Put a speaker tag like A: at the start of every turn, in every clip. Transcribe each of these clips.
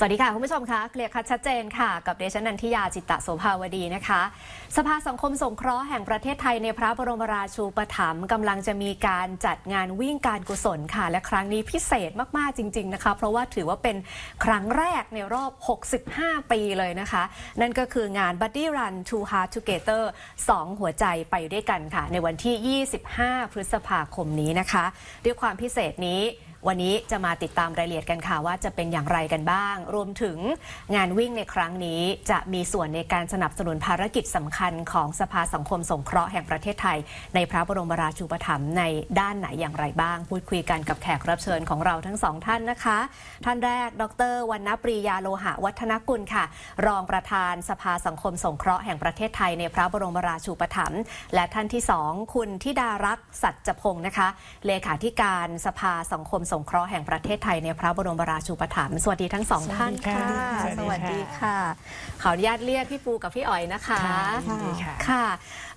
A: สวัสดีค่ะคุณผู้ชมคะเคลียร์คัดชัดเจนค่ะ กับเดชนันทิยาจิตตะโสภาวดีนะคะ สภาสังคมสงเคราะห์แห่งประเทศไทยในพระบรมราชูปถัมภ์กำลังจะมีการจัดงานวิ่งการกุศลค่ะ และครั้งนี้พิเศษมากๆจริง ๆนะคะ เพราะว่าถือว่าเป็นครั้งแรกในรอบ 65 ปีเลยนะคะ นั่นก็คืองาน Buddy Run to Heart Together 2 หัวใจไปด้วยกันค่ะ ในวันที่ 25 พฤษภาคมนี้นะคะ ด้วยความพิเศษนี้ วันนี้จะมาติดตามรายละเอียดกันค่ะว่าจะเป็นอย่างไรกันบ้าง รวมถึงงานวิ่งในครั้งนี้จะมีส่วนในการสนับสนุนภารกิจสำคัญของสภาสังคมสงเคราะห์แห่งประเทศไทย ในพระบรมราชูปถัมภ์ในด้านไหนอย่างไรบ้าง พูดคุยกันกับแขกรับเชิญของเราทั้งสองท่านนะคะ ท่านแรก ดรวรรณปรียาโลหะวัฒนกุลค่ะ รองประธานสภาสังคมสงเคราะห์แห่งประเทศไทยในพระบรมราชูปถัมภ์และท่านที่สองคุณธิดารักษ์สัจพงศ์นะคะ เลขาธิการสภาสังคมสงเคราะห์แห่งประเทศไทยในพระบรมราชูปถัมภ์สวัสดีทั้งสองท่านค่ะ
B: สวัสดีค่ะ
A: สวัสดีค่ะขออนุญาตเรียกพี่ปูกับพี่อ๋อยนะคะ
B: ค่ะยินดีค่ะ
A: ค่ะ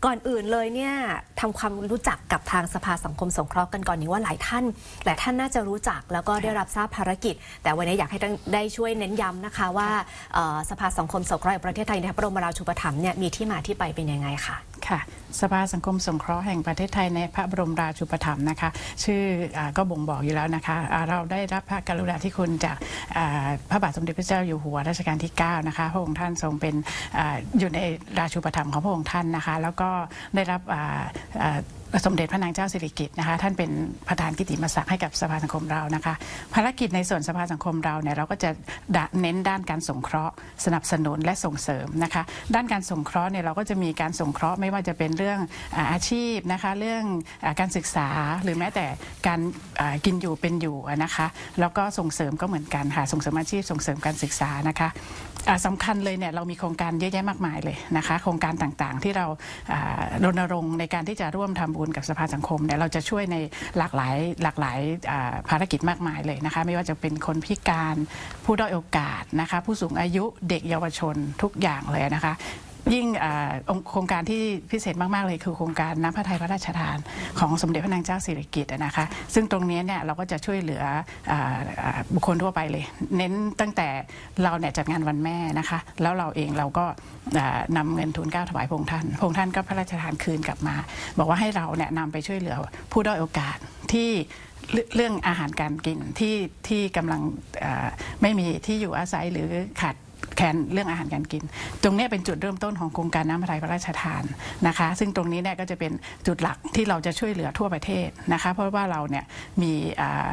A: ก่อนอื่นเลยเนี่ยทำความรู้จักกับทางสภาสังคมสงเคราะห์กันก่อนนี้ว่าหลายท่าน หลายท่านน่าจะรู้จักแล้วก็ได้รับทราบภารกิจ แต่วันนี้อยากให้ท่านได้ช่วยเน้นย้ำนะคะว่าเอ่อสภาสังคมสงเคราะห์แห่งประเทศไทยในพระบรมราชูปถัมภ์เนี่ยมีที่มาที่ไปเป็นยังไงคะ
B: ค่ะสภาสังคมสงเคราะห์แห่งประเทศไทยในพระบรมราชูปถัมภ์นะคะ ชื่ออาก็บ่งบอกอยู่แล้วนะคะอ่าเราได้รับพระกรุณาธิคุณจากอ่าพระบาทสมเด็จพระเจ้าอยู่หัวรัชกาลที่ 9 นะคะ พระองค์ท่านทรงเป็นอาอยู่ในราชูปถัมภ์ของพระองค์ท่านนะคะ แล้วก็ได้รับสมเด็จพระนางเจ้าสิริกิติ์นะคะท่านเป็นประธานกิตติมศักดิ์ให้กับสภาสังคมเรานะคะ ภารกิจในส่วนสภาสังคมเราเนี่ยเราก็จะเน้นด้านการสงเคราะห์ สนับสนุนและส่งเสริมนะคะ ด้านการสงเคราะห์เนี่ยเราก็จะมีการสงเคราะห์ไม่ว่าจะเป็นเรื่องอาชีพนะคะเรื่องการศึกษาหรือแม้แต่การกินอยู่เป็นอยู่นะคะแล้วก็ส่งเสริมก็เหมือนกันค่ะส่งเสริมอาชีพส่งเสริมการศึกษานะคะ สำคัญเลยเนี่ยเรามีโครงการเยอะแยะมากมายเลยนะคะโครงการต่างๆ ที่เรารณรงค์ในการที่จะร่วมทำบุญกับสภาสังคมเนี่ยเราจะช่วยในหลากหลายหลากหลายภารกิจมากมายเลยนะคะไม่ว่าจะเป็นคนพิการผู้ด้อยโอกาสนะคะผู้สูงอายุเด็กเยาวชนทุกอย่างเลยนะคะ ยิ่งโครงการที่พิเศษมาก ๆ เลยคือโครงการน้ำพระทัยพระราชทาน ของสมเด็จพระนางเจ้าสิริกิติ์นะคะ ซึ่งตรงนี้เนี่ยเราก็จะช่วยเหลือบุคคลทั่วไปเลย เน้นตั้งแต่เราเนี่ยจัดงานวันแม่นะคะ แล้วเราเองเราก็อ่านำเงินทุนก้าวถวายพงค์ท่าน พงค์ท่านก็พระราชทานคืนกลับมา บอกว่าให้เราเนี่ยนำไปช่วยเหลือผู้ด้อยโอกาสที่เรื่องอาหารการกินที่ที่กำลังไม่มีที่อยู่อาศัยหรือขาด คลนเรื่องอาหารการกิน ตรงนี้เป็นจุดเริ่มต้นของโครงการน้ำพระทัยพระราชทานนะคะ ซึ่งตรงนี้เนี่ยก็จะเป็นจุดหลักที่เราจะช่วยเหลือทั่วประเทศนะคะ เพราะว่าเราเนี่ยมีอ่า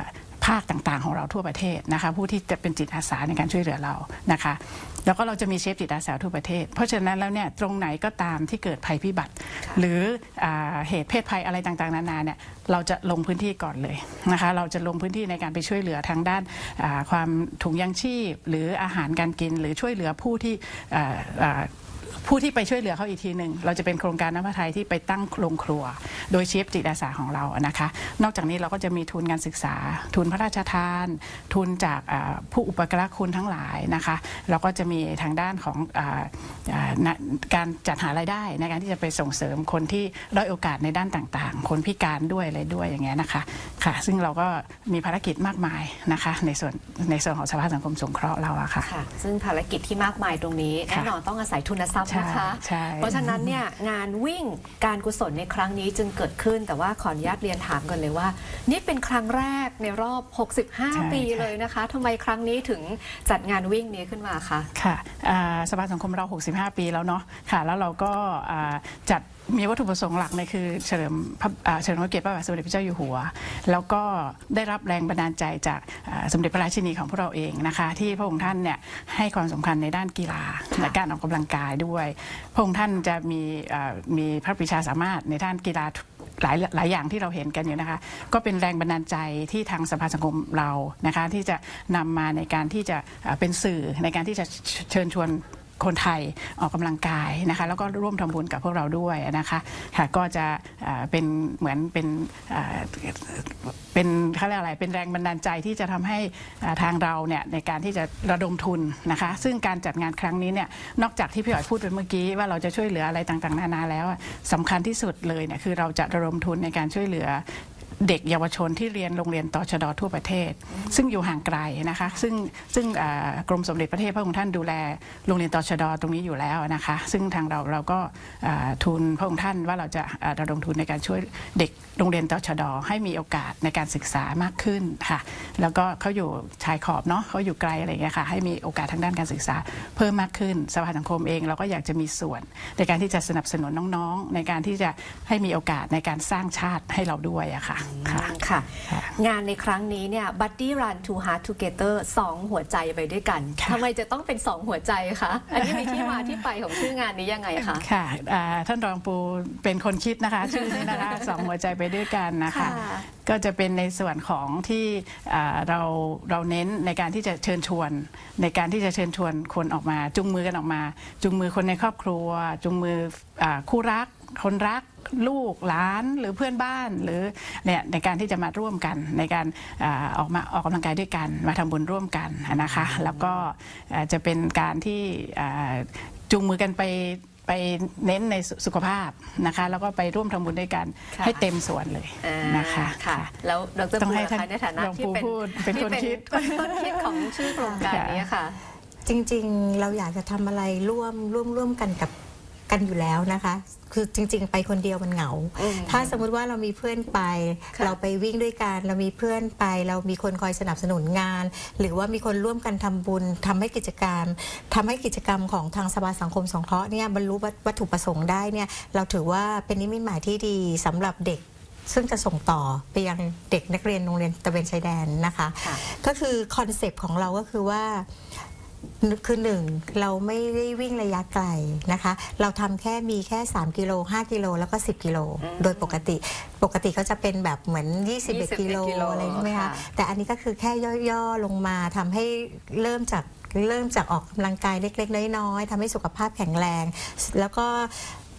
B: ภาคต่างๆ ของเราทั่วประเทศนะคะผู้ที่จะเป็นจิตอาสาในการช่วยเหลือเรานะคะแล้วก็เราจะมีเชฟจิตอาสาทั่วประเทศ เพราะฉะนั้นแล้วเนี่ยตรงไหนก็ตามที่เกิดภัยพิบัติ หรืออาเหตุเพศภัยอะไรต่างๆ นานาเนี่ยเราจะลงพื้นที่ก่อนเลยนะคะเราจะลงพื้นที่ในการไปช่วยเหลือทางด้านอ่าความถุงยังชีพ หรืออาหารการกินหรือช่วยเหลือผู้ที่อ่าอ่า ผู้ที่ไปช่วยเหลือเขาอีกทีหนึ่งเราจะเป็นโครงการน้ำพระทัยที่ไปตั้งโรงครัว โดยเชฟจิตอาสาของเรานะคะ นอกจากนี้เราก็จะมีทุนการศึกษา ทุนพระราชทาน ทุนจากผู้อุปการะคุณทั้งหลายนะคะแล้วก็จะมีทางด้านของออการจัดหารายได้ในการที่จะไปส่งเสริมคนที่ด้อยโอกาสในด้านต่างๆ คนพิการด้วยอะไรด้วยอย่างเงี้ยนะคะค่ะ ซึ่งเราก็มีภารกิจมากมายนะคะในส่วนในส่วนของสภาสังคมสงเคราะห์เราอะค่ะ
A: ซึ่งภารกิจที่มากมายตรงนี้แน่นอนต้องอาศัยทุนทรัพย์นะคะ
B: ใช่ใช่
A: เพราะฉะนั้นเนี่ยงานวิ่งการกุศลในครั้งนี้จึงเกิดขึ้น แต่ว่าขออนุญาตเรียนถามกันเลยว่า นี่เป็นครั้งแรกในรอบ 65 ปีเลยนะคะทำไมครั้งนี้ถึงจัดงานวิ่งนี้ขึ้นมาคะ
B: ค่ะอ่าสภาสังคมเรา 65 ปีแล้วเนาะค่ะ แล้วเราก็อ่าจัดมีวัตถุประสงค์หลักเนี่ยคือเฉลิมพระอ่าเฉลิมพระเกียรติพระบาทสมเด็จพระเจ้าอยู่หัว แล้วก็ได้รับแรงบันดาลใจจากอ่าสมเด็จพระราชินีของพวกเราเองนะคะ ที่พระองค์ท่านเนี่ยให้ความสำคัญในด้านกีฬาและการออกกำลังกายด้วยพระองค์ท่านจะมีมีพระปรีชาสามารถในด้านกีฬาหลายหลายอย่างที่เราเห็นกันอยู่นะคะ ก็เป็นแรงบันดาลใจที่ทางสภาสังคมเรานะคะที่จะนำมาในการที่จะเป็นสื่อในการที่จะเชิญชวน คนไทยออกกำลังกายนะคะแล้วก็ร่วมทำบุญกับพวกเราด้วยนะคะค่ะก็จะเป็นเหมือนเป็นเป็นเขาเรียกอะไรเป็นแรงบันดาลใจที่จะทำให้ทางเราเนี่ยในการที่จะระดมทุนนะคะซึ่งการจัดงานครั้งนี้เนี่ยนอกจากที่พี่อ๋อยพูดไปเมื่อกี้ว่าเราจะช่วยเหลืออะไรต่างๆ นานาแล้วอะสำคัญที่สุดเลยเนี่ยคือเราจะระดมทุนในการช่วยเหลือ เด็กเยาวชนที่เรียนโรงเรียนต่อชดทั่วประเทศ ซึ่งอยู่ห่างไกลนะคะซึ่งซึ่งกรมสมเด็จพระเทพพระองค์ท่านดูแลโรงเรียนต่อชดตรงนี้อยู่แล้วนะคะ ซึ่งทางเราเราก็ทูลพระองค์ท่านว่าเราจะระดมทุนในการช่วยเด็กโรงเรียนต่อชดให้มีโอกาสในการศึกษามากขึ้นค่ะแล้วก็เขาอยู่ชายขอบเนาะเขาอยู่ไกลอะไรอย่างเงี้ยค่ะให้มีโอกาสทางด้านการศึกษาเพิ่มมากขึ้นสภาสังคมเองเราก็อยากจะมีส่วน ในการที่จะสนับสนุนน้องๆ ในการที่จะให้มีโอกาสในการสร้างชาติให้เราด้วยอะค่ะค่ะ
A: ค่ะ
B: ค่ะ
A: งานในครั้งนี้เนี่ย Buddy Run to Heart Together สองหัวใจไปด้วยกัน
B: ค่ะ
A: ทำไมจะต้องเป็นสองหัวใจคะอันนี้มีที่มาที่ไปของชื่องานนี้ยังไงคะ
B: ค่ะอ่าท่านรองปูเป็นคนคิดนะคะชื่อนี้นะคะสองหัวใจไปด้วยกันนะคะ
A: ค่ะ
B: ก็จะเป็นในส่วนของที่อ่าเราเราเน้นในการที่จะเชิญชวน ในการที่จะเชิญชวนคนออกมา จุงมือกันออกมา จุงมือคนในครอบครัว จุงมืออาคู่รัก คนรัก ลูกหลานหรือเพื่อนบ้านหรือเนี่ยในการที่จะมาร่วมกัน ในการอาออกมาออกกำลังกายด้วยกันมาทำบุญร่วมกันนะคะ แล้วก็อ่าจะเป็นการที่อ่าจูงมือกันไปไปเน้นในสุสุขภาพนะคะ แล้วก็ไปร่วมทำบุญด้วยกัน
A: ค่ะ
B: ให้เต็มส่วนเลย
A: อ่า
B: นะคะ
A: ค่ะแล้วดร
B: ต้อง
A: ปู
B: ให้
A: ล่ะ
B: ท่าน
A: คะในฐานะ
B: รอง
A: ที่
B: ปู
A: เป็น
B: พูดเป็น
A: ที่
B: คนคิด
A: เป็นต้นคิดของชื่อโครงการนี้ค่ะ
C: จริงๆ เราอยากจะทำอะไรร่วมร่วมร่วมกันกับ กันอยู่แล้วนะคะ คือจริง ๆ ไปคนเดียวมันเหงา
A: อืม
C: ถ้าสมมุติว่าเรามีเพื่อนไป
A: ค่ะ
C: เราไปวิ่งด้วยกันเรามีเพื่อนไป เรามีคนคอยสนับสนุนงาน หรือว่ามีคนร่วมกันทำบุญทำให้กิจกรรมทำให้กิจกรรมของทางสภาสังคมสงเคราะห์เนี่ยบรรลุวัตถุประสงค์ได้เนี่ยเราถือว่าเป็นนิมิตหมายที่ดีสำหรับเด็กซึ่งจะส่งต่อไปยังเด็กนักเรียนโรงเรียนตะเวนชายแดนนะคะ
A: ค่ะ
C: ก็คือคอนเซปต์ของเราก็คือว่า คือหนึ่งเราไม่ได้วิ่งระยะไกลนะคะ เราทำแค่มีแค่ 3 กิโล 5 กิโล แล้วก็ 10 กิโล โดยปกติปกติก็จะเป็นแบบเหมือน 21
A: 21
C: กิโล
A: กิโล
C: อะไรใช่ไหม
A: ค่ะ
C: คะแต่อันนี้ก็คือแค่ย่อๆลงมาทำให้เริ่มจากเริ่มจากออกกำลังกายเล็ก ๆ น้อยๆทำให้สุขภาพแข็งแรง แล้วก็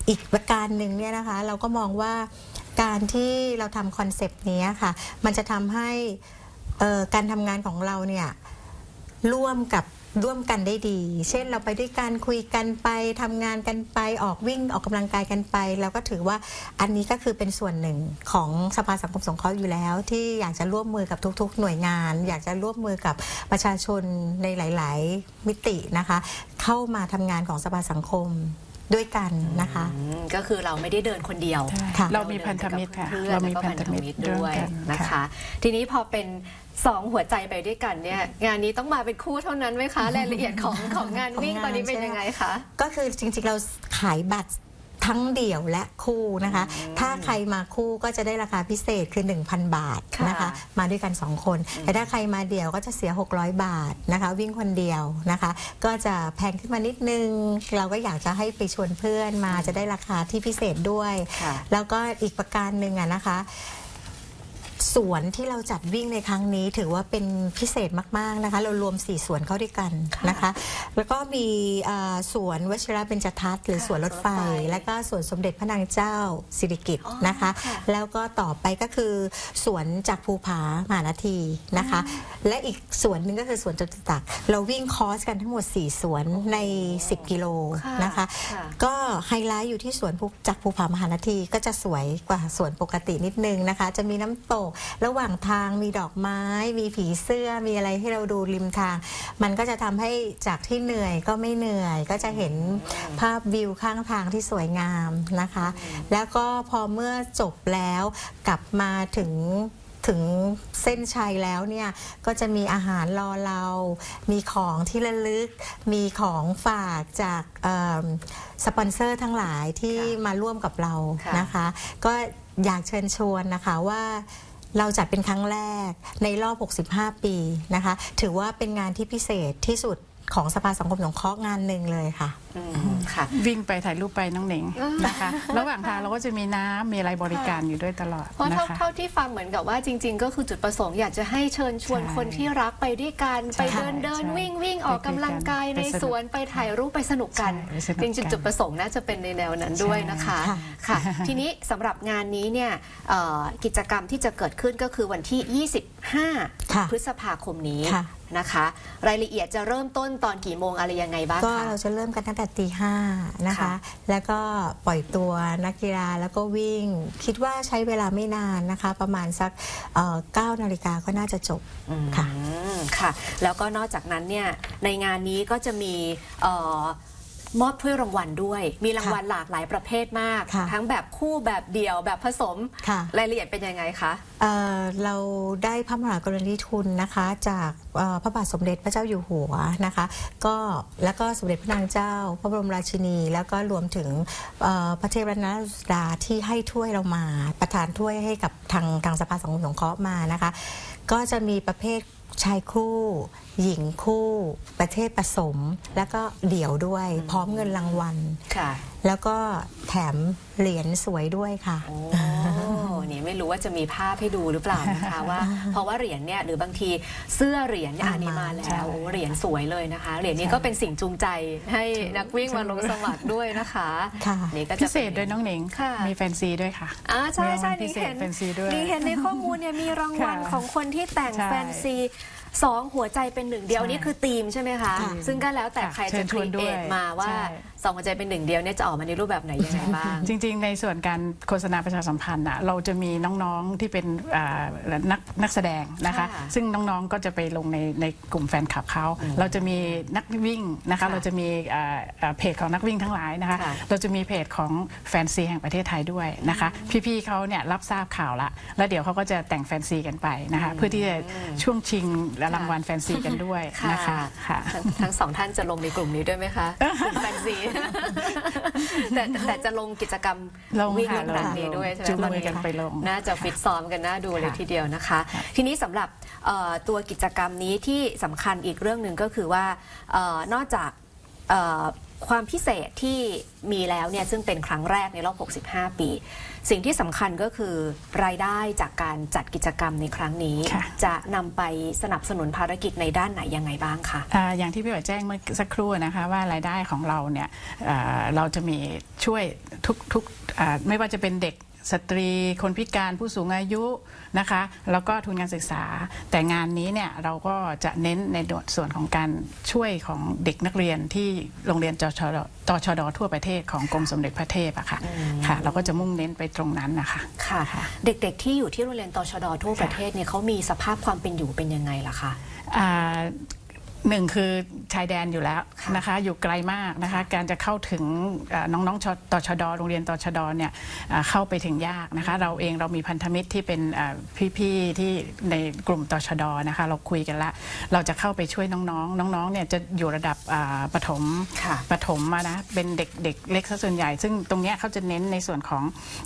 C: อีกประการหนึ่งเนี่ยนะคะ เราก็มองว่าการที่เราทำคอนเซปต์นี้ค่ะ มันจะทำให้เอ่อการทำงานของเราเนี่ยร่วมกับ ร่วมกันได้ดี เช่นเราไปด้วยกันคุยกันไปทำงานกันไปออกวิ่งออกกำลังกายกันไปเราก็ถือว่าอันนี้ก็คือเป็นส่วนหนึ่งของสภาสังคมสงเคราะห์อยู่แล้ว ที่อยากจะร่วมมือกับทุก ๆ หน่วยงาน อยากจะร่วมมือกับประชาชนในหลาย ๆ มิตินะคะ เข้ามาทำงานของสภาสังคม ด้วยกันนะคะ
A: อืมก็คือเราไม่ได้เดินคนเดียว
B: ใช่
C: ค่ะ
B: เรามีพันธมิตรค่ะ
A: เพื่อน
B: เรา
A: แล้ว
B: มี
A: ก็
B: พั
A: พั
B: น
A: น
B: ธ
A: ธ
B: มิ
A: มิ
B: ต
A: ต
B: ร
A: รด้วย
B: ร่วมกัน
A: นะคะ
B: ค่ะ
A: ทีนี้พอเป็นสองหัวใจไปด้วยกันเนี่ย งานนี้ต้องมาเป็นคู่เท่านั้นไหมคะรายละเอียดของของงานวิ่ง
C: ของงาน
A: ตอนนี้เป็นยังไงคะ
C: ก็คือจริงๆเราขายบัตร ทั้งเดี่ยวและคู่นะคะ ถ้าใครมาคู่ก็จะได้ราคาพิเศษคือ 1,000 บาทนะคะ
A: ค่ะ
C: มาด้วยกัน 2 คน แต่ถ้าใครมาเดี่ยวก็จะเสีย 600 บาทนะคะ วิ่งคนเดียวนะคะ ก็จะแพงขึ้นมานิดนึง เราก็อยากจะให้ไปชวนเพื่อนมาจะได้ราคาที่พิเศษด้วย
A: ค่ะ
C: แล้วก็อีกประการหนึ่งอะนะคะ สวนที่เราจัดวิ่งในครั้งนี้ถือว่าเป็นพิเศษมาก ๆนะคะ เรารวม 4 สวนเข้าด้วยกันนะคะ แล้วก็มีเอ่อสวนวชิระเบญจทัศน์หรือ
A: ค่ะ
C: สวนรถไฟ
A: รถไฟ
C: และก็สวนสมเด็จพระนางเจ้าสิริกิติ์
A: อ๋อ
C: นะคะ
A: ค่ะ
C: แล้วก็ต่อไปก็คือสวนจากภูผามหานาทีนะคะ และอีกสวนหนึ่งก็คือสวนจตุจักรเราวิ่งคอร์สกันทั้งหมด 4 สวนใน 10 กิโล
A: ค่ะ
C: นะคะ
A: ค่ะ
C: ก็ไฮไลท์อยู่ที่สวนภูจากภูผามหานาทีก็จะสวยกว่าสวนปกตินิดนึงนะคะ จะมีน้ำตกระหว่างทางมีดอกไม้ มีผีเสื้อมีอะไรให้เราดูริมทาง มันก็จะทำให้จากที่เหนื่อยก็ไม่เหนื่อย ก็จะเห็นภาพวิวข้างทางที่สวยงามนะคะ แล้วก็พอเมื่อจบแล้วกลับมาถึงถึงเส้นชัยแล้วเนี่ย ก็จะมีอาหารรอเรา มีของที่ระลึก มีของฝากจากเอิ่มสปอนเซอร์ทั้งหลายที่
A: ค่ะ
C: มาร่วมกับเรา
A: ค่ะ
C: นะคะ ก็อยากเชิญชวนนะคะว่า เราจัดเป็นครั้งแรกในรอบ 65 ปีนะคะ ถือว่าเป็นงานที่พิเศษที่สุดของสภาสังคมสงเคราะห์งานหนึ่งเลยค่ะ
A: อืมค่ะ
B: วิ่งไปถ่ายรูปไปน้องเหน่งนะคะ ระหว่างทางเราก็จะมีน้ำมีอะไรบริการอยู่ด้วยตลอด
A: เพราะ
B: นะ
A: เท่า
B: คะ
A: เท่าที่ฟังเหมือนกับว่าจริง ๆ ก็คือจุดประสงค์อยากจะให้เชิญชวน
B: ใช่
A: คนที่รักไปด้วยกัน
B: ใช่
A: ไปเดินเดิน
B: ใช่
A: วิ่งวิ่งออกกำลังกาย
B: ไป
A: ใน
B: สนุก
A: สวนไปถ่ายรูปไปสนุกกัน
B: ใช่ไปสนุก
A: จ
B: กัน
A: ริงๆ จุดประสงค์น่าจะเป็นในแนวนั้นด้วยนะคะ
C: ใช่
A: ค่ะ ทีนี้สำหรับงานนี้เนี่ยเอ่อกิจกรรมที่จะเกิดขึ้นก็คือวันที่
C: ค่ะ
A: 25 พฤษภาคมนี้
C: ค่ะ
A: นะคะ รายละเอียดจะเริ่มต้นตอนกี่โมงอะไรยังไงบ้าง
C: ก็
A: คะ
C: เราจะเริ่มกันตั้งแต่แต่ตีห้านะคะ
A: ค่ะ
C: แล้วก็ปล่อยตัวนักกีฬาแล้วก็วิ่ง คิดว่าใช้เวลาไม่นานนะคะ ประมาณสักเอ่อ9นาฬิกาก็น่าจะจบค่ะ
A: อืมค่ะ แล้วก็นอกจากนั้นเนี่ยในงานนี้ก็จะมีเอ่อ มอบถ้วยรางวัลด้วย มีรางวัลหลากหลายประเภทมาก
C: ค่ะ
A: ทั้งแบบคู่แบบเดี่ยวแบบผสม
C: ค่ะ
A: รายละเอียดเป็นยังไงคะ
C: เอ่อเราได้พระมหากรณียทุนนะคะจากเอ่อพระบาทสมเด็จพระเจ้าอยู่หัวนะคะก็แล้วก็สมเด็จพระนางเจ้า พระบรมราชินี แล้วก็รวมถึงเอ่อพระเทพรัตนราชสุดาที่ให้ถ้วยเรามา ประทานถ้วยให้กับทางทางสภาสังคมสงเคราะห์มานะคะ ก็จะมีประเภท ชายคู่ หญิงคู่ ประเภทผสม แล้วก็เดี่ยวด้วย พร้อมเงินรางวัล
A: ค่ะ
C: แล้วก็แถมเหรียญสวยด้วยค่ะ
A: โอ้นี่ไม่รู้ว่าจะมีภาพให้ดูหรือเปล่านะคะว่า เพราะว่าเหรียญเนี่ยหรือบางทีเสื้อเหรียญเนี่ย
C: อ่า
A: อันนี้มา
C: มา
A: แล้
B: ใช่
A: วโอ้เหรียญสวยเลยนะคะ เหรียญนี้ก็เป็นสิ่งจูงใจให้นักวิ่งมาลงสมัครด้วยนะคะ
C: ค่ะ
A: นี่ก็
B: พิ
A: จะ
B: เศษด้วยน้องหนิง
A: ค่ะ
B: มีแฟนซีด้วยค่ะ
A: อ่าใช่ใช่
B: มี
A: นี่
B: รางวัลพิเศษ
A: เห็น
B: แฟนซีด้วย
A: นี่เห็นในข้อมูลเนี่ยมีรางวัล
B: ค่ะ
A: ของคนที่แต่ง
B: ใช่
A: แฟนซี สองหัวใจเป็นหนึ่งเดียว
B: ใช่
A: นี่คือธีมใช่ไหมคะ
C: ค่ะ
A: ซึ่งก็แล้วแต่
B: ค่ะ
A: ใคร
B: เชิ
A: จะ
B: ญ
A: ค
B: ชว
A: รี
B: นด้
A: เอ
B: วย
A: ทมาว่า
B: ใช่
A: สองหัวใจเป็นหนึ่งเดียวเนี่ยจะออกมาในรูปแบบไหนยังไงบ้าง
B: จริง ๆ ในส่วนการโฆษณาประชาสัมพันธ์อะเราจะมีน้องๆที่เป็นอ่านักนักแสดงนะคะ
A: ค่ะ
B: ซึ่งน้องๆก็จะไปลงในในกลุ่มแฟนคลับเขาเราจะมีนักวิ่งนะคะ
A: ค่ะ
B: เราจะมีอ่าอ่าเพจของนักวิ่งทั้งหลายนะคะ
A: ค่ะ
B: เราจะมีเพจของแฟนซีแห่งประเทศไทยด้วยนะคะ พี่ๆเขาเนี่ยรับทราบข่าวละ แล้วเดี๋ยวเขาก็จะแต่งแฟนซีกันไปนะคะ เพื่อที่จะช่วงชิงรางวัลแฟนซีกันด้วยนะคะค่ะ
A: ทั้งทั้งสองท่านจะลงในกลุ่มนี้ด้วยไหมคะกลุ่มแฟนซีแต่แต่จะลงกิจกรรม
B: ลง
A: วิ่ง
B: ค่ะ
A: ลง แบบ
B: ลง
A: นี้ด้วยใช่ไหม
B: จูง
A: ตอน
B: มือ
A: นี้
B: กันไปลง
A: น่าจะฟิตซ้อมกันน่าดูเลย
B: ค่ะ
A: ทีเดียวนะคะ ทีนี้สำหรับเอ่อตัวกิจกรรมนี้ที่สำคัญอีกเรื่องหนึ่งก็คือว่าเอ่อนอกจากเอ่อ ความพิเศษที่มีแล้วเนี่ยซึ่งเป็นครั้งแรกในรอบ 65 ปี สิ่งที่สำคัญก็คือรายได้จากการจัดกิจกรรมในครั้งนี้
B: ค่ะ
A: จะนำไปสนับสนุนภารกิจในด้านไหนยังไงบ้างคะ
B: อ่าอย่างที่พี่อ๋อยแจ้งเมื่อสักครู่นะคะว่ารายได้ของเราเนี่ยอ่าเราจะมีช่วยทุกทุกอ่าไม่ว่าจะเป็นเด็ก สตรีคนพิการผู้สูงอายุนะคะ แล้วก็ทุนการศึกษา แต่งานนี้เนี่ยเราก็จะเน้นในส่วนของการช่วยของเด็กนักเรียนที่โรงเรียนจชดตชดทั่วประเทศของกรมสมเด็จพระเทพอะค่ะค่ะ เราก็จะมุ่งเน้นไปตรงนั้นนะคะ
A: ค่ะ
B: ค่ะ
A: เด็กๆที่อยู่ที่โรงเรียนตชดทั่วประเทศเนี่ยเขามีสภาพความเป็นอยู่เป็นยังไงล่ะคะ
B: อ่า หนึ่งคือชายแดนอยู่แล้ว
A: ค่ะ
B: นะคะอยู่ไกลมากนะคะการจะเข้าถึงอ่าน้องๆชตชดโรงเรียนตชดเนี่ยอ่าเข้าไปถึงยากนะคะเราเองเรามีพันธมิตรที่เป็นอ่าพี่ๆที่ในกลุ่มตชดนะคะเราคุยกันละเราจะเข้าไปช่วยน้องๆ น้องๆเนี่ยจะอยู่ระดับอ่าประถม
A: ค่ะ
B: ประถมมานะเป็นเด็กเด็กเล็กซะส่วนใหญ่ ซึ่งตรงเนี้ยเขาจะเน้นในส่วนของ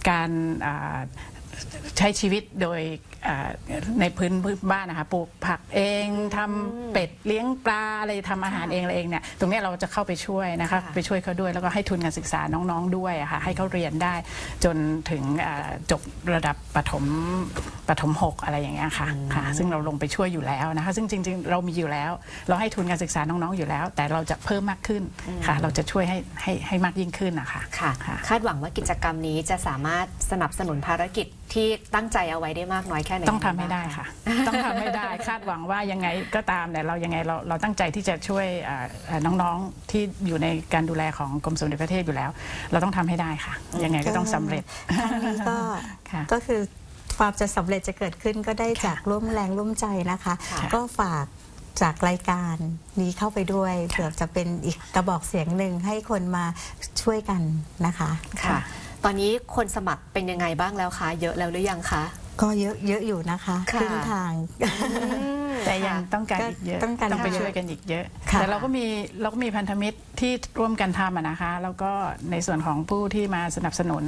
B: การอ่า ใช้ชีวิตโดยอ่าในพื้นพื้นบ้านนะคะปลูกผักเองทำเป็ดเลี้ยงปลาอะไรทำอาหารเองอะไรเองเนี่ยตรงเนี้ยเราจะเข้าไปช่วยนะคะ
A: ค่ะ
B: ไปช่วยเขาด้วยแล้วก็ให้ทุนการศึกษาน้องๆด้วยอะค่ะให้เขาเรียนได้จนถึงอ่าจบระดับประถม ประถมหกอะไรอย่างเงี้ยค่ะค่ะ ซึ่งเราลงไปช่วยอยู่แล้วนะคะ ซึ่งจริง ๆ เรามีอยู่แล้ว เราให้ทุนการศึกษาน้องๆอยู่แล้ว แต่เราจะเพิ่มมากขึ้นค่ะ เราจะช่วยให้ให้ให้มากยิ่งขึ้นนะคะ
A: ค่ะ
B: ค่ะ
A: คาดหวังว่ากิจกรรมนี้จะสามารถสนับสนุนภารกิจที่ตั้งใจเอาไว้ได้มากน้อยแค่ไหน
B: ต้องทำให้ได้ค่ะ ต้องทำให้ได้คาดหวังว่ายังไงก็ตามเนี่ยเรายังไงเราเราตั้งใจที่จะช่วยอ่าอ่าน้องๆที่อยู่ในการดูแลของกรมสมเด็จพระเทพอยู่แล้ว เราต้องทำให้ได้ค่ะ ยังไงก็ต้องสำเร็จ
C: ครั้งนี้ก็
B: ค่ะ
C: ก็คือ ความจะสำเร็จจะเกิดขึ้นก็ได้จากร่วมแรงร่วมใจนะคะ
A: ค่ะ
C: ก็ฝากจากรายการนี้เข้าไปด้วยเผื่อจะเป็นอีกกระบอกเสียงหนึ่งให้คนมาช่วยกันนะคะ
A: ค่ะ ตอนนี้คนสมัครเป็นยังไงบ้างแล้วคะ เยอะแล้วหรือยังคะ
C: ก็เยอะเยอะอยู่นะคะ
A: ค่ะ
C: ครึ่งทาง
B: แต่ยังต้องการอีกเยอะ
C: ต้องการ
B: ไป
C: เยอะ
B: ช่วยกันอีกเยอะ
C: ค่ะ
B: แต่เราก็มีเราก็มีพันธมิตรที่ร่วมกันทำอะนะคะ แล้วก็ในส่วนของผู้ที่มาสนับสนุน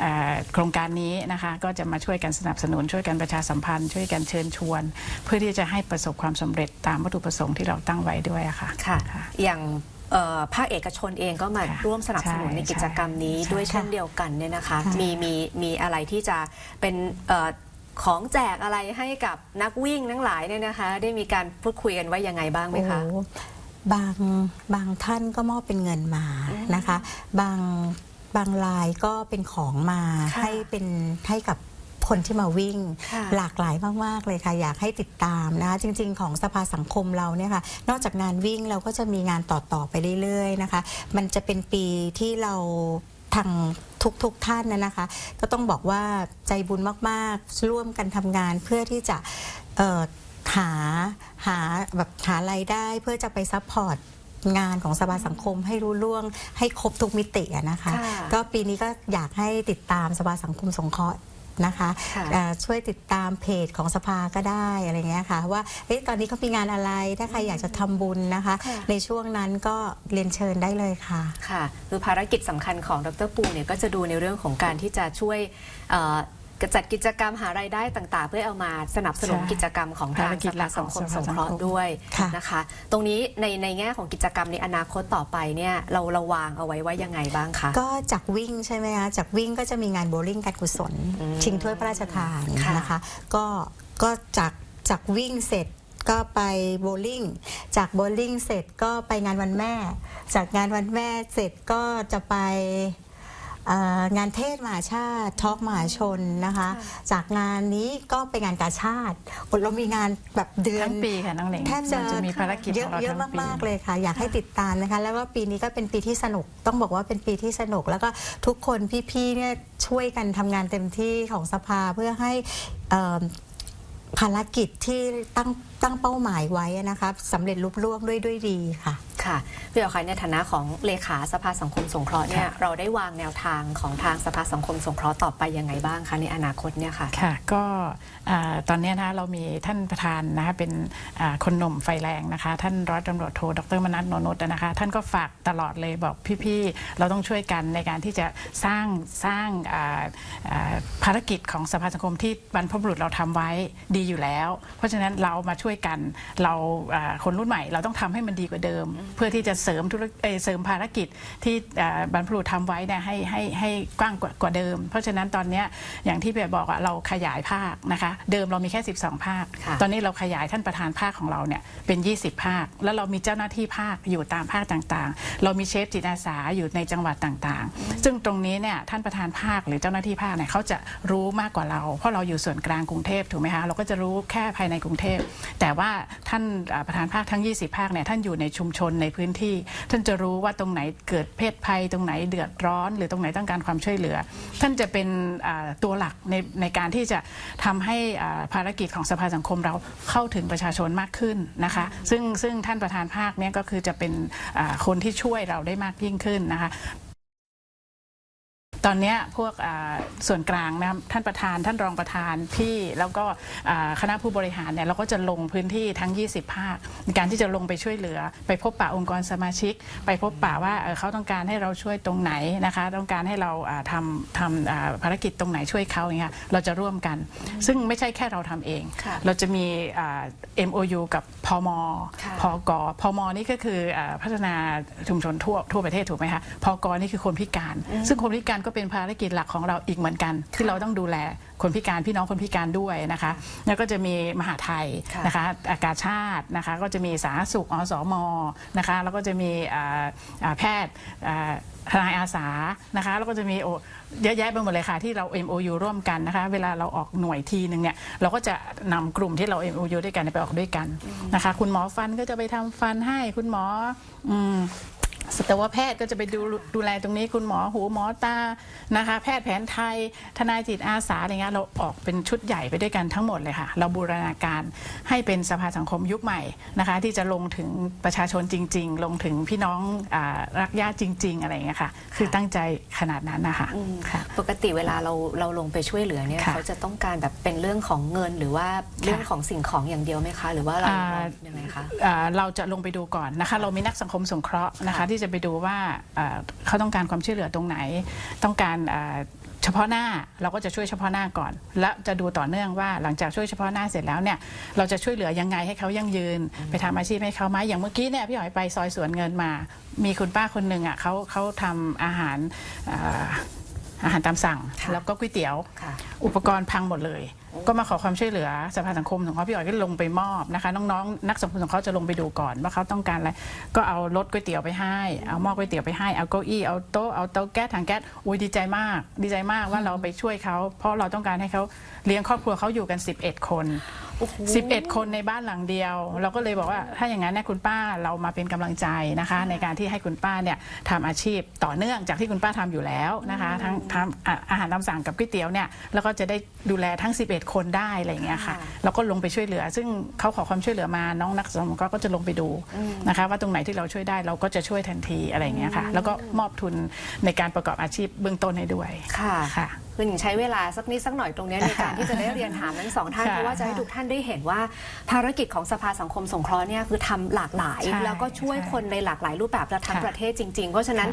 B: เอ่อโครงการนี้นะคะ ก็จะมาช่วยกันสนับสนุน ช่วยกันประชาสัมพันธ์ ช่วยกันเชิญชวน เพื่อที่จะให้ประสบความสำเร็จตามวัตถุประสงค์ที่เราตั้งไว้ด้วยอะค่ะ
A: ค่ะ
B: ค่ะ
A: อย่างเอ่อภาคเอกชนเองก็มา
B: ค่ะ
A: ร่วมสนับสนุน
B: ใช่
A: ในกิจกรรมนี้
B: ใช่
A: ด้วยเช่นเดียวกันเนี่ยนะคะ
C: ค่ะ
A: มีมีมีอะไรที่จะเป็นเอ่อ ของแจกอะไรให้กับนักวิ่งทั้งหลายเนี่ยนะคะ ได้มีการพูดคุยกันว่ายังไงบ้างไหม
C: โอ้โห
A: คะ
C: บางบางท่านก็มอบเป็นเงินมานะคะ บางบางรายก็เป็นของมา
A: ค่ะ
C: ให้เป็นให้กับคนที่มาวิ่ง
A: ค่ะ
C: หลากหลายมาก ๆ เลยค่ะ อยากให้ติดตามนะคะจริง ๆ ของสภาสังคมเราเนี่ยค่ะ นอกจากงานวิ่งเราก็จะมีงานต่อ ๆ ไปเรื่อย ๆ นะคะ มันจะเป็นปีที่เรา ทางทุกๆทท่านนะนะคะ ก็ต้องบอกว่าใจบุญมากๆ ร่วมกันทำงานเพื่อที่จะเอ่อหาหาแบบหารายได้เพื่อจะไปซัพพอร์ตงานของสภาสังคมให้รู้ล่วงให้ครบทุกมิติอะนะคะ
A: ค่ะ
C: ก็ปีนี้ก็อยากให้ติดตามสภาสังคมสงเคราะห์ นะคะ
A: ค่ะ
C: เอ่อช่วยติดตามเพจของสภาก็ได้อะไรเงี้ยค่ะ ว่าเอ๊ะตอนนี้เขามีงานอะไรถ้าใครอยากจะทำบุญนะคะ
A: ค่ะ
C: ในช่วงนั้นก็เรียนเชิญได้เลยค่ะ
A: ค่ะคือภารกิจสำคัญของดรปูเนี่ยก็จะดูในเรื่องของการที่จะช่วยเอ่อ จัดกิจกรรมหารายได้ต่างๆ เพื่อเอามาสนับสนุน
B: ใช่
A: กิจกรรมของทาง
B: ภารกิ
A: ส
B: จหลั
A: ภากสังคม
B: ของ
A: ส
B: ส
A: ง
B: ภาสังคม
A: เคราะห์ด้วย
C: ค่ะ
A: นะคะ ตรงนี้ในในแง่ของกิจกรรมในอนาคตต่อไปเนี่ยเราเราวางเอาไว้ว่ายังไงบ้างคะ
C: ก็จากวิ่งใช่ไหมคะจากวิ่งก็จะมีงานโบว์ลิ่งการกุศล
A: อืม
C: ชิงถ้วยพระราชทาน
A: ค่ะ
C: นะคะ ก็ก็จากจากวิ่งเสร็จก็ไปโบว์ลิ่ง จากโบว์ลิ่งเสร็จก็ไปงานวันแม่ จากงานวันแม่เสร็จก็จะไปเอ่อ งานเทศมหาชาติทอล์กมหาชนนะคะ จากงานนี้ก็ไปงานกาชาติโอ้เรามีงานแบบเดือน
B: ทั้งปีค่ะน้องเหลง
C: แทบจะ
B: มันจะมีภารกิจ
C: เย
B: ข
C: อะ
B: องเรา
C: เยอะ
B: ทั้งปี
C: มากๆเลยค่ะ อยากให้ติดตามนะคะ แล้วก็ปีนี้ก็เป็นปีที่สนุกต้องบอกว่าเป็นปีที่สนุก แล้วก็ทุกคนพี่ๆเนี่ยช่วยกันทำงานเต็มที่ของสภาเพื่อให้เอ่อภารกิจที่ตั้งตั้งเป้าหมายไว้นะคะสำเร็จลุล่วงด้วยด้วยดีค่ะ
A: ค่ะพี่อ๋อคะในฐานะของเลขาสภาสังคมสงเคราะห์เนี่ยเราได้วางแนวทางของทางสภาสังคมสงเคราะห์ต่อไปยังไงบ้างคะในอนาคตเนี่ยค่ะ
B: ค่ะ ก็อ่าตอนนี้นะคะเรามีท่านประธานนะคะเป็นอ่าคนหนุ่มไฟแรงนะคะ ท่านร้อยตำรวจโทดรมนัสโนนุชนะคะ ท่านก็ฝากตลอดเลยบอกพี่ๆเราต้องช่วยกันในการที่จะสร้างสร้างอ่าอ่าภารกิจของสภาสังคมที่บรรพบุรุษเราทำไว้ดีอยู่แล้ว เพราะฉะนั้นเรามาช่วยกันเราอ่าคนรุ่นใหม่เราต้องทำให้มันดีกว่าเดิมเพื่อที่จะเสริมธุรเอ่อเสริมภารกิจที่อ่าบรรพบุรุษทำไว้เนี่ยให้ให้ให้กว้างกว่ากว่าเดิม เพราะฉะนั้นตอนเนี้ยอย่างที่เปียบอกอะเราขยายภาคนะคะ เดิมเรามีแค่ 12 ภาค
A: ค่ะ
B: ตอนนี้เราขยายท่านประธานภาคของเราเนี่ยเป็น 20 ภาค แล้วเรามีเจ้าหน้าที่ภาคอยู่ตามภาคต่างๆ เรามีเชฟจิตอาสาอยู่ในจังหวัดต่างๆ ซึ่งตรงนี้เนี่ยท่านประธานภาคหรือเจ้าหน้าที่ภาคเนี่ยเขาจะรู้มากกว่าเรา เพราะเราอยู่ส่วนกลางกรุงเทพถูกไหมคะเราก็จะรู้แค่ภายในกรุงเทพแต่ว่าท่านอ่าประธานภาคทั้ง 20 ภาคเนี่ยท่านอยู่ในชุมชนในในพื้นที่ ท่านจะรู้ว่าตรงไหนเกิดเพศภัย ตรงไหนเดือดร้อน หรือตรงไหนต้องการความช่วยเหลือ ท่านจะเป็นตัวหลักในในการที่จะทำให้ภารกิจของสภาสังคมเราเข้าถึงประชาชนมากขึ้นนะคะ ซึ่งซึ่งท่านประธานภาคเนี่ยก็คือจะเป็นคนที่ช่วยเราได้มากยิ่งขึ้นนะคะ ตอนเนี้ยพวกอ่าส่วนกลางนะครับท่านประธานท่านรองประธานพี่แล้วก็อ่าคณะผู้บริหารเนี่ยเราก็จะลงพื้นที่ทั้ง 20 ภาคในการที่จะลงไปช่วยเหลือ ไปพบปะองค์กรสมาชิก ไปพบปะว่าเอ่อเขาต้องการให้เราช่วยตรงไหนนะคะ ต้องการให้เราอ่าทำทำอ่าภารกิจตรงไหนช่วยเขาอย่างเงี้ยเราจะร่วมกัน ซึ่งไม่ใช่แค่เราทำเอง
A: ค่ะ
B: เราจะมีอ่า MOU กับพม
A: ค่ะ
B: พกพมนี่ก็คืออ่าพัฒนาชุมชนทั่วทั่วประเทศถูกไหมคะพกนี่คือคนพิการ ซึ่งคนพิการก็เป็นภารกิจหลักของเราอีกเหมือนกัน ที่เราต้องดูแลคนพิการพี่น้องคนพิการด้วยนะคะ แล้วก็จะมีมหาไทย
A: ค่ะ
B: นะคะอากาชาตินะคะ ก็จะมีสาธารณสุขอสมนะคะ แล้วก็จะมีอ่าอ่าแพทย์อ่าทนายอาสานะคะ แล้วก็จะมีโอเยอะแยะไปหมดเลยค่ะที่เรา MOU ร่วมกันนะคะ เวลาเราออกหน่วยทีหนึ่งเนี่ยเราก็จะนำกลุ่มที่เรา MOU ด้วยกันไปออกด้วยกันนะคะ คุณหมอฟันก็จะไปทำฟันให้คุณหมออืม สัตวแพทย์ก็จะไปดูดูแลตรงนี้คุณหมอหูหมอตานะคะ แพทย์แผนไทย ทนายจิตอาสาอะไรเงี้ยเราออกเป็นชุดใหญ่ไปด้วยกันทั้งหมดเลยค่ะ เราบูรณาการให้เป็นสภาสังคมยุคใหม่นะคะ ที่จะลงถึงประชาชนจริง ๆ ลงถึงพี่น้องอารักญาติจริง ๆ อะไรเงี้ยค่ะ คือตั้งใจขนาดนั้นนะคะ
A: อืม
B: ค่ะ
A: ปกติเวลาเราเราลงไปช่วยเหลือเนี่ย
B: ค่ะ
A: เขาจะต้องการแบบเป็นเรื่องของเงินหรือว่าเรื่องของสิ่งของอย่างเดียวไหมคะ หรือว่าเรา
B: อ่า
A: ยังไงคะ
B: อ่าเราจะลงไปดูก่อนนะคะ เรามีนักสังคมสงเคราะห์นะคะ
A: ค่ะ
B: ที่จะไปดูว่าอ่าเขาต้องการความช่วยเหลือตรงไหน ต้องการอ่าเฉพาะหน้าเราก็จะช่วยเฉพาะหน้าก่อน และจะดูต่อเนื่องว่าหลังจากช่วยเฉพาะหน้าเสร็จแล้วเนี่ยเราจะช่วยเหลือยังไงให้เขายั่งยืน ไปทำอาชีพให้เขาไหมอย่างเมื่อกี้เนี่ยพี่หอยไปซอยสวนเงินมา มีคุณป้าคนหนึ่งอะเขาเขาทำอาหารอ่าอาหารตามสั่ง
A: ค่ะ
B: แล้วก็ก๋วยเตี๋ยว
A: ค่ะ
B: อุปกรณ์พังหมดเลย ก็มาขอความช่วยเหลือสภาสังคมสงเคราะห์พี่อ๋อยก็ลงไปมอบนะคะ น้องๆนักสังคมสงเคราะห์จะลงไปดูก่อนว่าเขาต้องการอะไรก็เอารถก๋วยเตี๋ยวไปให้ เอาหม้อก๋วยเตี๋ยวไปให้เอาเก้าอี้เอาโต๊ะเอาเตาแก๊สถังแก๊สอุ้ยดีใจมาก ดีใจมากว่าเราไปช่วยเขาเพราะเราต้องการให้เขาเลี้ยงครอบครัวเขาอยู่กัน 11 คน
A: โอ้โห
B: 11 คนในบ้านหลังเดียว เราก็เลยบอกว่าถ้าอย่างนั้นเนี่ยคุณป้าเรามาเป็นกำลังใจนะคะ ในการที่ให้คุณป้าเนี่ยทำอาชีพต่อเนื่องจากที่คุณป้าทำอยู่แล้วนะคะ ทั้งทำอะอาหารตามสั่งกับก๋วยเตี๋ยวเนี่ยแล้วก็จะได้ดูแลทั้ง 11คนได้อะไรอย่างเงี้ยค่ะ
A: ค่ะ
B: เราก็ลงไปช่วยเหลือ ซึ่งเขาขอความช่วยเหลือมาน้องนักสังคมสงเคราะห์ก็จะลงไปดูนะคะว่าตรงไหนที่เราช่วยได้เราก็จะช่วยทันทีอะไรอย่างเงี้ยค่ะ แล้วก็มอบทุนในการประกอบอาชีพเบื้องต้นให้ด้วย
A: ค่ะ
B: ค่ะ
A: คือหญิงใช้เวลาสักนิดสักหน่อยตรงเนี้ยในการที่จะได้เรียนถามทั้งสองท่าน
B: ค่ะ
A: เพราะว่าจะให้ทุกท่านได้เห็นว่าภารกิจของสภาสังคมสงเคราะห์เนี่ยคือทำหลากหลาย
B: ใช่
A: แล้วก็ช่วย
B: ใช่
A: คนในหลากหลายรูปแบบและทั้ง
B: ค่ะ
A: ประเทศจริง ๆ เพราะฉะนั้น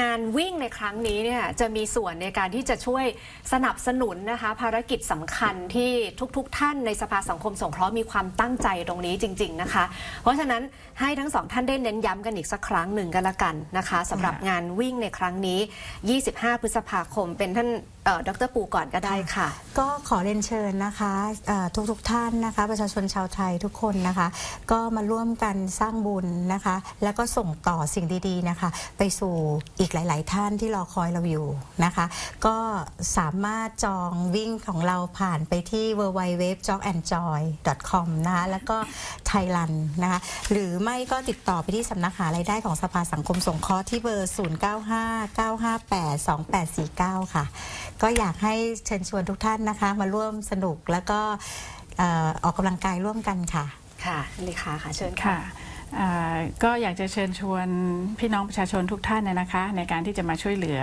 A: งานวิ่งในครั้งนี้เนี่ยจะมีส่วนในการที่จะช่วยสนับสนุนนะคะภารกิจสำคัญที่ทุกๆทท่านในสภาสังคมสงเคราะห์มีความตั้งใจตรงนี้จริง ๆนะคะ เพราะฉะนั้นให้ทั้งสองท่านได้เน้นย้ำกันอีกสักครั้งหนึ่งกันละกันนะคะสำหรับงานวิ่งในครั้งนี้ 25 พฤษภาคมเป็นท่านดรปูก่อนก็ได้ค่ะ
C: ก็ขอเรียนเชิญนะคะทุกทุกๆท่านนะคะ ประชาชนชาวไทยทุกคนนะคะ ก็มาร่วมกันสร้างบุญนะคะ แล้วก็ส่งต่อสิ่งดีๆนะคะ ไปสู่อีกหลาย ๆ ท่านที่รอคอยเราอยู่นะคะ ก็สามารถจองวิ่งของเราผ่านไปที่ w w w j o g a n d j o y c o m นะคะแล้วก็ไทยรันนะคะ หรือไม่ก็ติดต่อไปที่สำนักหารายได้ของสภาสังคมสงเคราะห์ที่เบอร์ 0959582849 ค่ะก็อยากให้เชิญชวนทุกท่านนะคะ มาร่วมสนุกแล้วก็เอ่อออกกำลังกายร่วมกันค่ะ
A: ค่ะเลขาค่ะเชิญค่ะ
B: ค่ะอ่า ก็อยากจะเชิญชวนพี่น้องประชาชนทุกท่านเนยนะคะ ในการที่จะมาช่วยเหลือ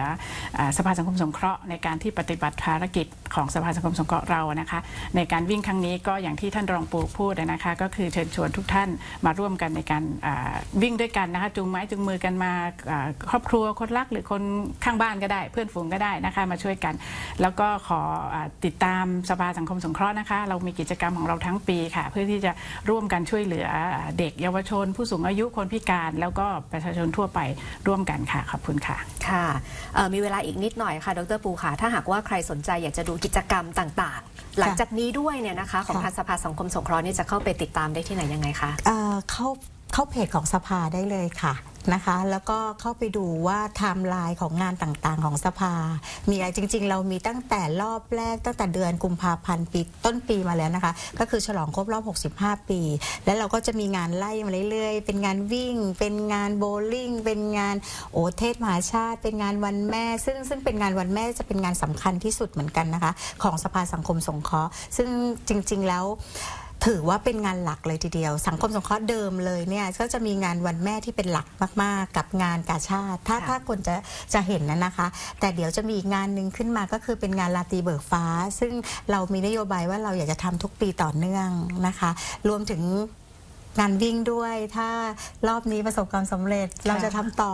B: อสภาสังคมสงเคราะห์ในการที่ปฏิบัติภารกิจของสภาสังคมสงเคราะห์เรานะคะ ในการวิ่งครั้งนี้ก็อย่างที่ท่านรองปูพูดนะคะ ก็คือเชิญชวนทุกท่านมาร่วมกันในการวิ่งด้วยกันนะคะจูงไม้จูงมือกันมาครอบครัวคนรักหรือคนข้างบ้านก็ได้ เพื่อนฝูงก็ได้นะคะมาช่วยกัน แล้วก็ขออติดตามสภาสังคมสงเคราะห์นะคะ เรามีกิจกรรมของเราทั้งปีค่ะ เพื่อที่จะร่วมกันช่วยเหลือเด็กเยาวชนผู้สูงอายุคนพิการ แล้วก็ประชาชนทั่วไปร่วมกันค่ะขอบคุณค่ะ
A: ค่ะเอ่อมีเวลาอีกนิดหน่อยค่ะ ดรปูค่ะ ถ้าหากว่าใครสนใจอยากจะดูกิจกรรมต่างๆ หลังจากนี้ด้วยเนี่ยนะคะ ของ
C: ค่ะ
A: ทางสภาสังคมสงเคราะห์นี่จะเข้าไปติดตามได้ที่ไหนยังไงคะ
C: เอ่อเข้า เข้าเพจของสภาได้เลยค่ะนะคะ แล้วก็เข้าไปดูว่าไทม์ไลน์ของงานต่างๆ ของสภา มีอะไรจริง ๆ เรามีตั้งแต่รอบแรกตั้งแต่เดือนกุมภาพันธ์ปีต้นปีมาแล้วนะคะ ก็คือฉลองครบรอบ 65 ปี แล้วเราก็จะมีงานไล่มาเรื่อยๆ เป็นงานวิ่ง เป็นงานโบว์ลิ่ง เป็นงานโอเทศมหาชาติ เป็นงานวันแม่ ซึ่งซึ่งเป็นงานวันแม่จะเป็นงานสำคัญที่สุดเหมือนกันนะคะ ของสภาสังคมสงเคราะห์ซึ่งจริง ๆ แล้ว ถือว่าเป็นงานหลักเลยทีเดียว สังคมสงเคราะห์เดิมเลยเนี่ยก็จะมีงานวันแม่ที่เป็นหลักมาก ๆ กับงานกาชาติ ถ้า
A: ค่ะ
C: ถ้าคนจะจะเห็นนะนะคะ แต่เดี๋ยวจะมีอีกงานหนึ่งขึ้นมาก็คือเป็นงานลาตรีเบิกฟ้า ซึ่งเรามีนโยบายว่าเราอยากจะทำทุกปีต่อเนื่องนะคะ รวมถึง งานวิ่งด้วย ถ้ารอบนี้ประสบความสำเร็จเราจะทำต่อ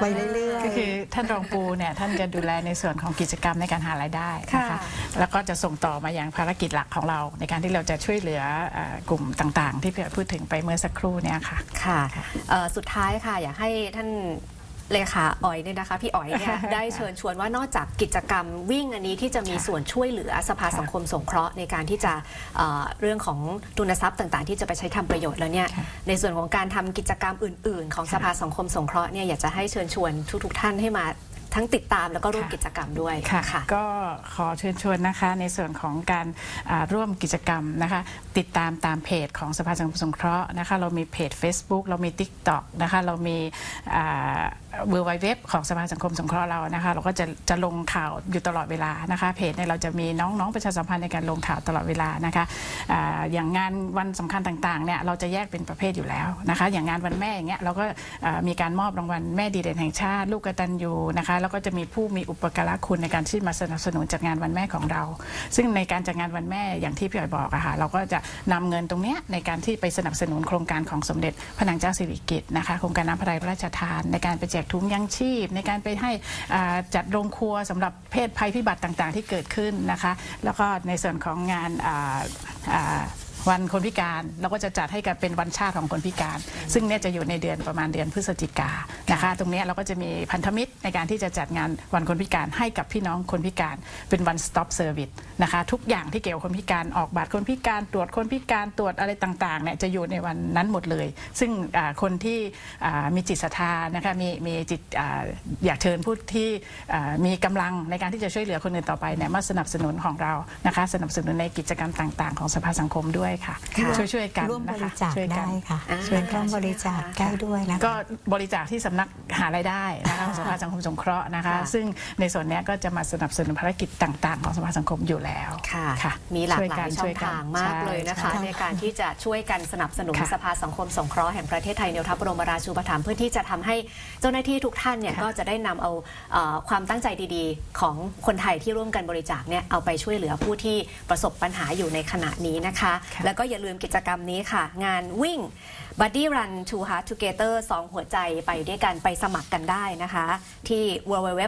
C: ไปเรื่อยๆ
B: ก็คือท่านรองปูเนี่ยท่านจะดูแลในส่วนของกิจกรรมในการหารายได้นะคะ
A: ค่ะ
B: แล้วก็จะส่งต่อมาอย่างภารกิจหลักของเรา ในการที่เราจะช่วยเหลือเอ่อกลุ่มต่างๆ ที่พี่อ๋อยพูดถึงไปเมื่อสักครู่เนี่ยค่ะ
A: ค่ะเอ่อสุดท้ายค่ะ อยากให้ท่าน เลขาอ๋อยเนี่ยนะคะพี่อ๋อยเนี่ยได้เชิญชวนว่านอกจากกิจกรรมวิ่งอันนี้ที่จะมีส่วนช่วยเหลือสภาสังคมสงเคราะห์ในการที่จะเอ่อเรื่องของทุนทรัพย์ต่างๆ ที่จะไปใช้ทำประโยชน์แล้วเนี่ย
B: ค่ะ
A: ในส่วนของการทำกิจกรรมอื่น ๆ ของสภาสังคมสงเคราะห์เนี่ยอยากจะให้เชิญชวนทุกๆท่านให้มาทั้งติดตามแล้วก็ร่วมกิจกรรมด้วย
B: ค่ะ
A: ค่ะ
B: ก็ขอเชิญชวนนะคะในส่วนของการอ่าร่วมกิจกรรมนะคะ ติดตามตามเพจของสภาสังคมสงเคราะห์นะคะ เรามีเพจ Facebook เรามี TikTok นะคะ เรามี เวอร์ไวเว็บของสภาสังคมสงเคราะห์เรานะคะ เราก็จะจะลงข่าวอยู่ตลอดเวลานะคะเพจเนี่ยเราจะมีน้องๆประชาสัมพันธ์ในการลงข่าวตลอดเวลานะคะออย่างงานวันสำคัญต่างๆเนี่ยเราจะแยกเป็นประเภทอยู่แล้วนะคะ อย่างงานวันแม่อย่างเงี้ยเราก็มีการมอบรางวัลแม่ดีเด่นแห่งชาติ ลูกกตัญญูนะคะแล้วก็จะมีผู้มีอุปการะคุณในการที่มาสนับสนุนจัดงานวันแม่ของเรา ซึ่งในการจัดงานวันแม่อย่างที่พี่อ๋อยบอกอะค่ะเราก็จะนำเงินตรงเนี้ยในการที่ไปสนับสนุนโครงการของสมเด็จพระนางเจ้าสิริกิติ์นะคะโครงการน้ำพระทัยพระราชทานในการไปแจกถุงยังชีพ ในการไปให้จัดโรงครัวสำหรับเพศภัยพิบัติต่างๆ ที่เกิดขึ้นนะคะ แล้วก็ในส่วนของงานอ่าอ่า วันคนพิการเราก็จะจัดให้กับเป็นวันชาติของคนพิการ ซึ่งเนี่ยจะอยู่ในเดือนประมาณเดือนพฤศจิกานะคะ ตรงเนี้ยเราก็จะมีพันธมิตรในการที่จะจัดงานวันคนพิการให้กับพี่น้องคนพิการ เป็น one stop service นะคะ ทุกอย่างที่เกี่ยวกับคนพิการออกบัตรคนพิการ ตรวจคนพิการตรวจอะไรต่างๆเนี่ยจะอยู่ในวันนั้นหมดเลย ซึ่งอ่าคนที่อ่ามีจิตศรัทธานะคะมีมีจิตอาอยากเชิญผู้ที่อ่ามีกำลังในการที่จะช่วยเหลือคนอื่นต่อไปเนี่ยมาสนับสนุนของเรานะคะสนับสนุนในกิจกรรมต่าง ๆ ของสภาสังคมด้วยค่ะ
A: ค่ะ
B: ช่วยช่วยๆกัน
C: ร่วมบ
B: นะคะ
C: ริจาค
B: ช่วยกั
C: ได้
B: น
C: ค่ะ
A: อ่า
C: เชิญร่วมบริจาคได้ด้วยนะคะ
B: ก็บริจาคที่สำนักหารายได้นะคะของสภาสังคมสงเคราะห์นะคะ
A: ค่ะ
B: ซึ่งในส่วนเนี้ยก็จะมาสนับสนุนภารกิจต่าง ๆ ของสภาสังคมอยู่แล้ว
A: ค่ะมีหลากหลายช่
B: ช่
A: อ
B: วย
A: ง
B: กัน
A: ทางมาก
B: ใช่
A: เลยนะคะ
B: ใช่
A: ในการที่จะช่วยกันสนับสนุน
B: ค่ะ
A: สภาสังคมสงเคราะห์แห่งประเทศไทยในพระบรมราชูปถัมภ์เพื่อที่จะทำให้เจ้าหน้าที่ทุกท่านเนี่ย
B: ค่ะ
A: ก็จะได้นำเอาเอ่อความตั้งใจดีๆ ของคนไทยที่ร่วมกันบริจาคเนี่ยเอาไปช่วยเหลือผู้ที่ประสบปัญหาอยู่ในขณะนี้นะคะ
B: ค่ะ
A: แล้วก็อย่าลืมกิจกรรมนี้ค่ะ งานวิ่ง Buddy Run to Heart Together 2 หัวใจไปด้วยกันไปสมัครกันได้นะคะ ที่ www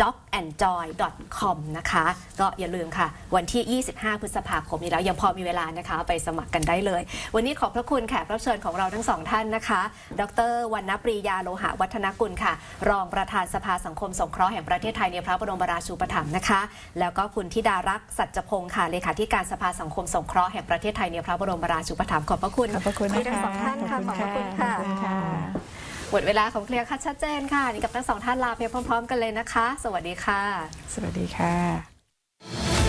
A: jobandjoy.com นะคะ ก็อย่าลืมค่ะ วันที่ 25 พฤษภาคมนี้แล้ว ยังพอมีเวลานะคะ ไปสมัครกันได้เลย วันนี้ขอบพระคุณแขกรับเชิญของเราทั้งสองท่านนะคะ ดรวรรณปรียาโลหะวัฒนกุลค่ะ รองประธานสภาสังคมสงเคราะห์แห่งประเทศไทยในพระบรมราชูปถัมภ์นะคะ แล้วก็คุณธิดารักษ์สัจพงศ์ค่ะเลขาธิการสภาสังคมสงเคราะห์แห่งประเทศไทยในพระบรมราชูปถัมภ์ขอบพระคุณ
B: ขอบพระคุณ
A: ที่
B: นะ
A: ทั้ง
B: คะ
A: สองท่านค่ะขอบพระคุณค่ะ
B: ขอบคุณค่ะ
A: หมดเวลาของเคลียร์คัดชัดเจนค่ะนี่กับทั้งสองท่านลาไปพร้อม ๆ กันเลยนะคะ สวัสดีค่ะ
B: สวัสดีค่ะ